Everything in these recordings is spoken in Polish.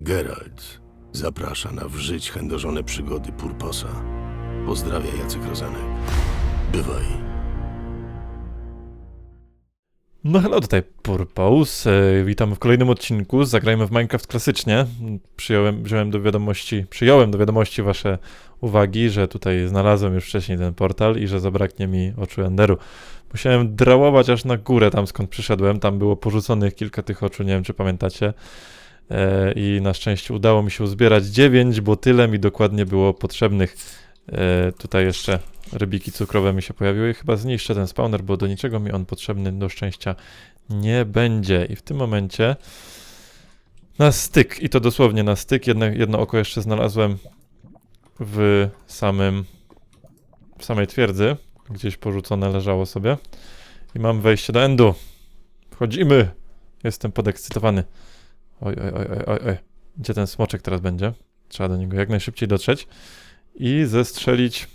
Geralt zaprasza na w żyć chędożone przygody Purposa. Pozdrawia Jacek Rozenek. Bywaj. No hello, tutaj Purpose. E, Witam w kolejnym odcinku. Zagrajmy w Minecraft klasycznie. Przyjąłem, wziąłem do wiadomości, przyjąłem do wiadomości wasze uwagi, że tutaj znalazłem już wcześniej ten portal i że zabraknie mi oczu Enderu. Musiałem drałować aż na górę tam skąd przyszedłem. Tam było porzuconych kilka tych oczu, nie wiem czy pamiętacie. E, I na szczęście udało mi się uzbierać 9, bo tyle mi dokładnie było potrzebnych. E, tutaj jeszcze rybiki cukrowe mi się pojawiły. Chyba zniszczę ten spawner, bo do niczego mi on potrzebny do szczęścia nie będzie. I w tym momencie na styk, i to dosłownie na styk, jedno, jedno oko jeszcze znalazłem w samym w samej twierdzy. Gdzieś porzucone leżało sobie. I mam wejście do endu. Wchodzimy! Jestem podekscytowany. Oj, oj, oj, oj, oj. Gdzie ten smoczek teraz będzie? Trzeba do niego jak najszybciej dotrzeć i zestrzelić.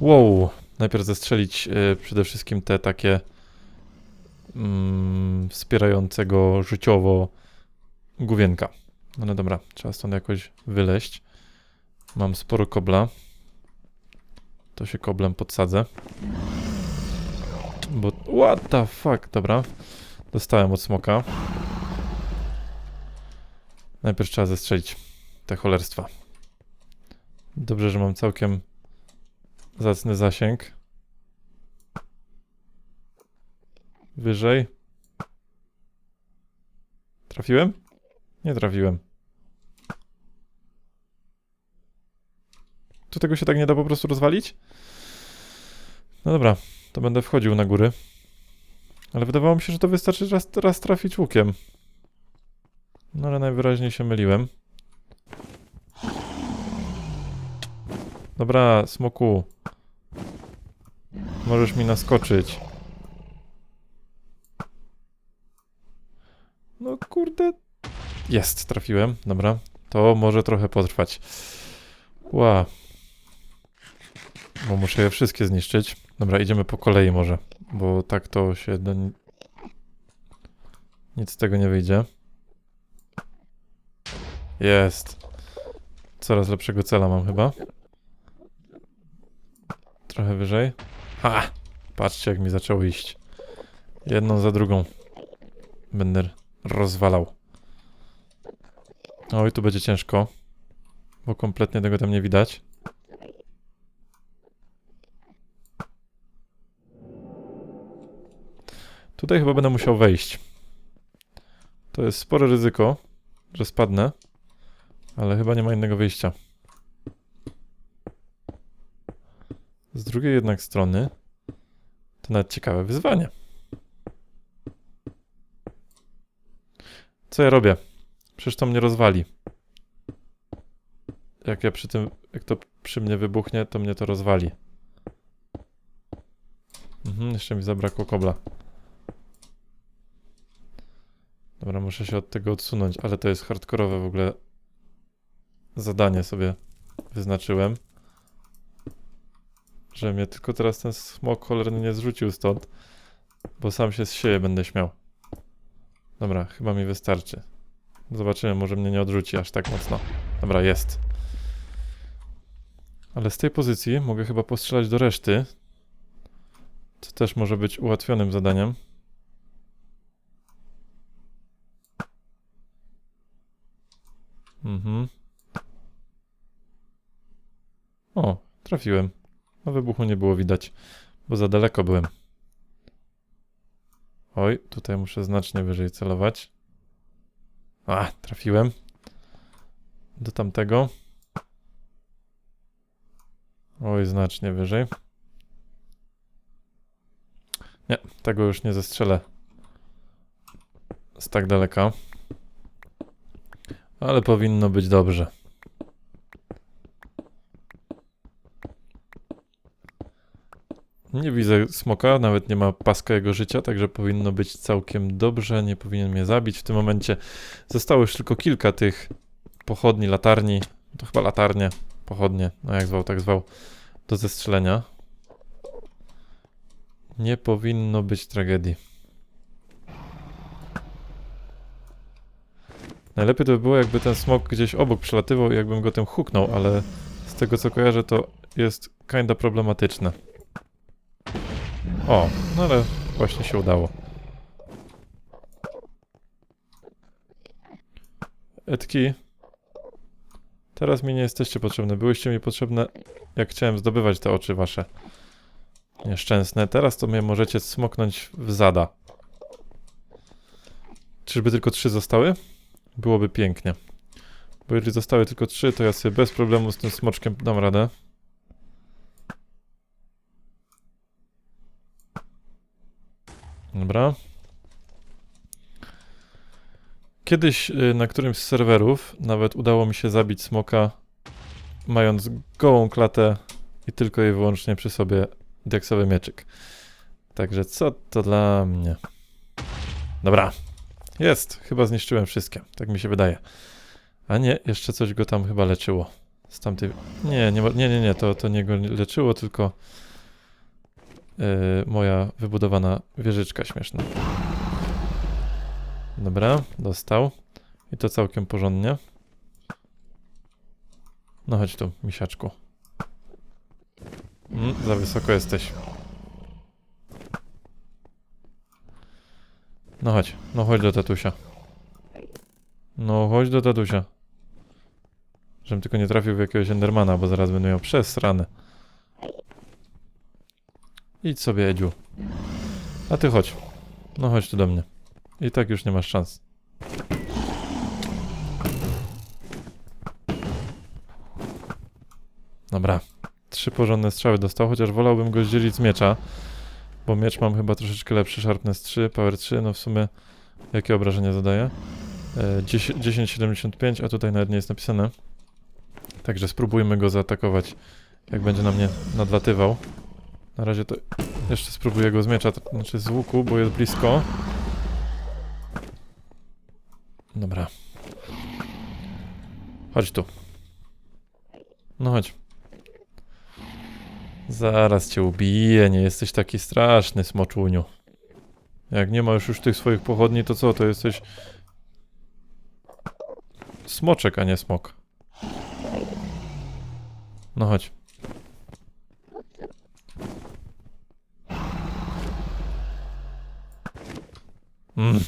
Wow, najpierw zestrzelić y, przede wszystkim te takie mm, wspierającego życiowo główienka. No, no dobra, trzeba stąd jakoś wyleść. Mam sporo kobla. To się koblem podsadzę. Bo. What the fuck? Dobra. Dostałem od smoka. Najpierw trzeba zestrzelić te cholerstwa. Dobrze, że mam całkiem zacny zasięg. Wyżej. Trafiłem? Nie trafiłem. Tu tego się tak nie da po prostu rozwalić? No dobra, to będę wchodził na góry. Ale wydawało mi się, że to wystarczy raz, raz trafić łukiem. No ale najwyraźniej się myliłem. Dobra, smoku. Możesz mi naskoczyć. No kurde. Jest, trafiłem. Dobra. To może trochę potrwać. Ła. Bo muszę je wszystkie zniszczyć. Dobra, idziemy po kolei może. Bo tak to się... Do... Nic z tego nie wyjdzie. Jest. Coraz lepszego cela mam chyba. Trochę wyżej. Ha! Patrzcie, jak mi zaczęło iść. Jedną za drugą. Będę rozwalał. Oj, tu będzie ciężko. Bo kompletnie tego tam nie widać. Tutaj chyba będę musiał wejść. To jest spore ryzyko, że spadnę. Ale chyba nie ma innego wyjścia. Z drugiej jednak strony to nawet ciekawe wyzwanie. Co ja robię? Przecież to mnie rozwali. Jak ja przy tym, jak to przy mnie wybuchnie, to mnie to rozwali. Mhm, jeszcze mi zabrakło kobla. Dobra, muszę się od tego odsunąć, ale to jest hardkorowe w ogóle zadanie sobie wyznaczyłem. Że mnie tylko teraz ten smok cholerny nie zrzucił stąd. Bo sam się z siebie będę śmiał. Dobra, chyba mi wystarczy. Zobaczymy, może mnie nie odrzuci aż tak mocno. Dobra, jest. Ale z tej pozycji mogę chyba postrzelać do reszty. Co też może być ułatwionym zadaniem. Mhm. O, trafiłem. No wybuchu nie było widać, bo za daleko byłem. Oj, tutaj muszę znacznie wyżej celować. A, trafiłem. Do tamtego. Oj, znacznie wyżej. Nie, tego już nie zestrzelę z tak daleka. Ale powinno być dobrze. Nie widzę smoka, nawet nie ma paska jego życia, także powinno być całkiem dobrze, nie powinien mnie zabić. W tym momencie zostało już tylko kilka tych pochodni, latarni, to chyba latarnie, pochodnie, no jak zwał, tak zwał, do zestrzelenia. Nie powinno być tragedii. Najlepiej to by było, jakby ten smok gdzieś obok przelatywał i jakbym go tym huknął, ale z tego co kojarzę, to jest kinda problematyczne. O, no ale właśnie się udało. Edki, teraz mi nie jesteście potrzebne. Byłyście mi potrzebne, jak chciałem zdobywać te oczy wasze. Nieszczęsne. Teraz to mnie możecie smoknąć w zada. Czyżby tylko trzy zostały? Byłoby pięknie. Bo jeżeli zostały tylko trzy, to ja sobie bez problemu z tym smoczkiem dam radę. Dobra. Kiedyś y, na którymś z serwerów nawet udało mi się zabić smoka mając gołą klatę i tylko i wyłącznie przy sobie deksowy mieczyk. Także co to dla mnie? Dobra. Jest. Chyba zniszczyłem wszystkie. Tak mi się wydaje. A nie, jeszcze coś go tam chyba leczyło. Z tamtej... Nie, nie, nie, nie, nie. To, to nie go leczyło, tylko yy, moja wybudowana wieżyczka śmieszna. Dobra, dostał. I to całkiem porządnie. No chodź tu, misiaczku. Mm, za wysoko jesteś. No chodź, no chodź do tatusia. No chodź do tatusia. Żebym tylko nie trafił w jakiegoś Endermana, bo zaraz będę miał przesrane. Idź sobie, Edziu. A ty chodź. No chodź tu do mnie. I tak już nie masz szans. Dobra. Trzy porządne strzały dostał, chociaż wolałbym go zdzielić z miecza. Bo miecz mam chyba troszeczkę lepszy, Sharpness 3, Power 3, no w sumie jakie obrażenia zadaje? E, 10 10,75, a tutaj nawet nie jest napisane. Także spróbujmy go zaatakować, jak będzie na mnie nadlatywał. Na razie to jeszcze spróbuję go z miecza, to znaczy z łuku, bo jest blisko. Dobra. Chodź tu. No chodź. Zaraz cię ubiję, nie jesteś taki straszny, smoczuniu. Jak nie masz już tych swoich pochodni, to co, to jesteś... Smoczek, a nie smok. No chodź. Mm.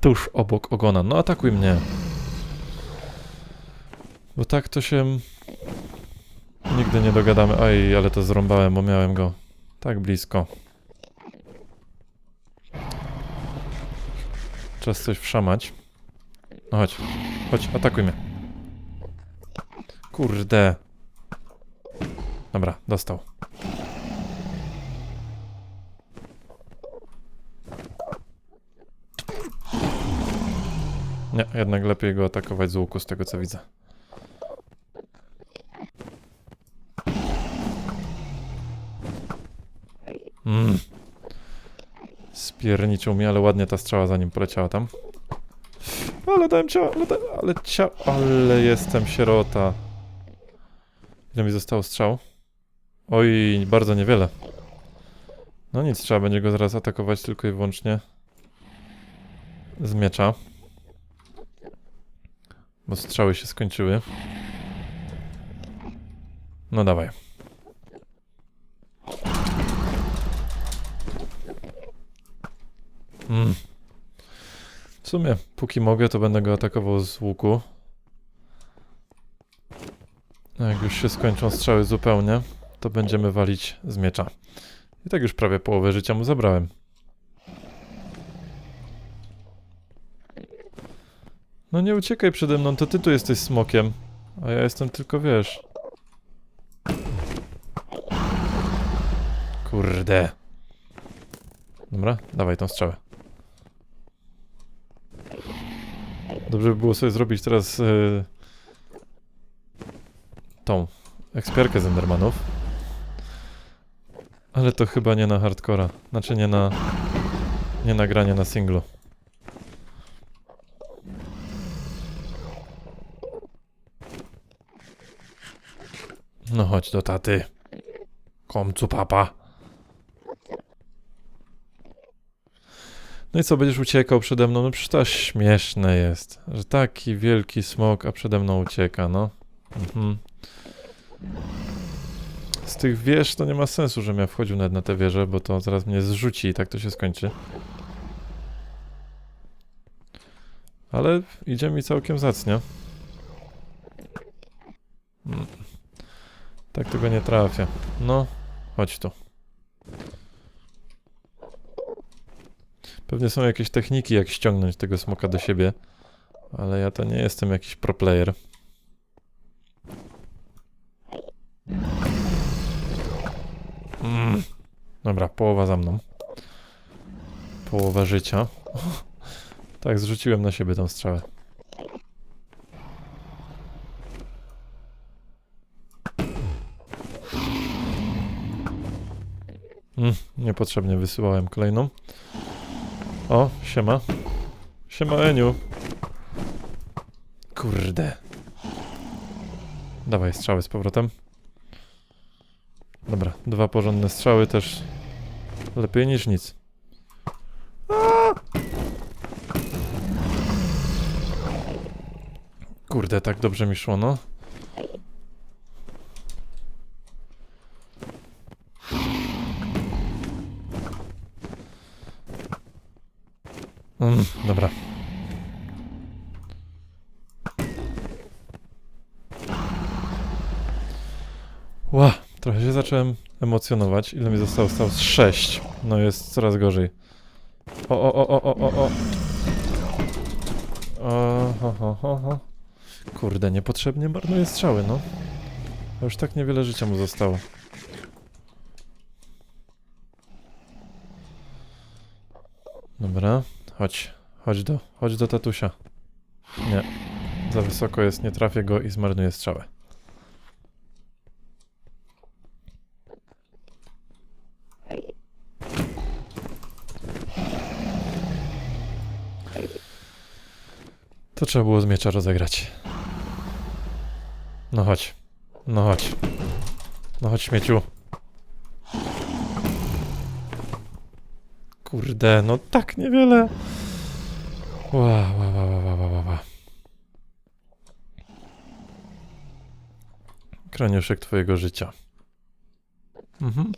Tuż obok ogona. No atakuj mnie. Bo tak to się... Nigdy nie dogadamy. Oj, ale to zrąbałem, bo miałem go tak blisko. Czas coś wszamać. No chodź, chodź, atakuj mnie. Kurde. Dobra, dostał. Nie, jednak lepiej go atakować z łuku, z tego co widzę. Mm. Spierniczył mi, ale ładnie ta strzała za nim poleciała tam. Ale dałem ciała, ale, ale cia, ale jestem sierota. Ile mi zostało strzał? Oj, bardzo niewiele. No nic, trzeba będzie go zaraz atakować tylko i wyłącznie z miecza. Bo strzały się skończyły. No dawaj. Mm. W sumie, póki mogę, to będę go atakował z łuku. A jak już się skończą strzały zupełnie, to będziemy walić z miecza. I tak już prawie połowę życia mu zabrałem. No nie uciekaj przede mną, to ty tu jesteś smokiem. A ja jestem tylko, wiesz... Kurde. Dobra, dawaj tą strzałę. Dobrze by było sobie zrobić teraz yy, tą ekspiarkę z Endermanów. Ale to chyba nie na hardcora. Znaczy nie na... Nie na granie na singlu. No chodź do taty. Komcu papa. No i co, będziesz uciekał przede mną? No przecież to śmieszne jest, że taki wielki smok, a przede mną ucieka, no. Mhm. Z tych wież to nie ma sensu, żebym ja wchodził nawet na te wieże, bo to zaraz mnie zrzuci i tak to się skończy. Ale idzie mi całkiem zacnie. Mm. Tak tego nie trafię. No, chodź tu. Pewnie są jakieś techniki, jak ściągnąć tego smoka do siebie, ale ja to nie jestem jakiś pro player. Mm. Dobra, połowa za mną. Połowa życia. Tak, zrzuciłem na siebie tą strzałę. Mm, niepotrzebnie wysyłałem kolejną. O, siema. Siema Eniu. Kurde. Dawaj strzały z powrotem. Dobra, dwa porządne strzały też lepiej niż nic. Kurde, tak dobrze mi szło, no. Mm, dobra. Ła, trochę się zacząłem emocjonować. Ile mi zostało? Zostało z 6. No jest coraz gorzej. O, o, o, o, o, o, o. O, ho, ho, ho, ho. Kurde, niepotrzebnie marnuję strzały, no. A Już tak niewiele życia mu zostało. Dobra, chodź. Chodź do, chodź do tatusia. Nie. Za wysoko jest, nie trafię go i zmarnuję strzałę. To trzeba było z miecza rozegrać. No chodź. No chodź. No chodź, śmieciu. Kurde, no tak niewiele. Kraniuszek twojego życia. Mhm.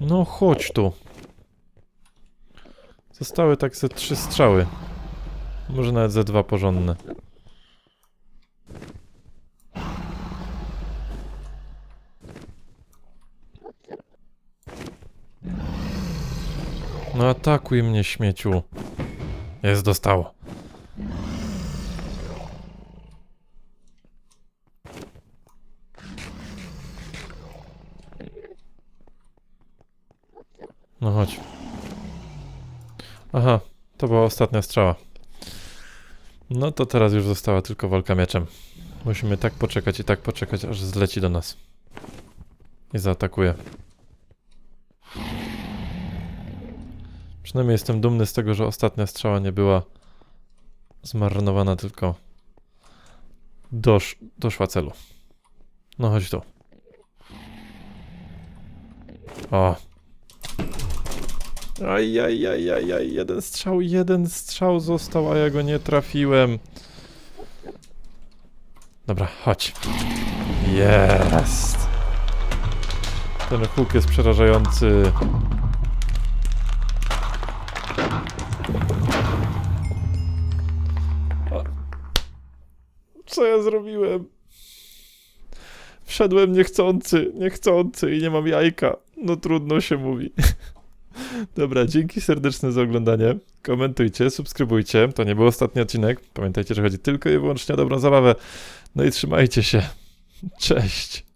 No chodź tu. Zostały tak ze trzy strzały. Może nawet ze dwa porządne. No atakuj mnie, śmieciu. Jest, dostało. No chodź. Aha, to była ostatnia strzała. No to teraz już została tylko walka mieczem. Musimy tak poczekać i tak poczekać, aż zleci do nas. I zaatakuje. Przynajmniej jestem dumny z tego, że ostatnia strzała nie była zmarnowana, tylko dosz, doszła celu. No chodź tu. O. Aj, jeden strzał, jeden strzał został, a ja go nie trafiłem. Dobra, chodź. Jest. Ten huk jest przerażający. Co ja zrobiłem? Wszedłem niechcący, niechcący i nie mam jajka. No trudno się mówi. Dobra, dzięki serdeczne za oglądanie. Komentujcie, subskrybujcie. To nie był ostatni odcinek. Pamiętajcie, że chodzi tylko i wyłącznie o dobrą zabawę. No i trzymajcie się. Cześć.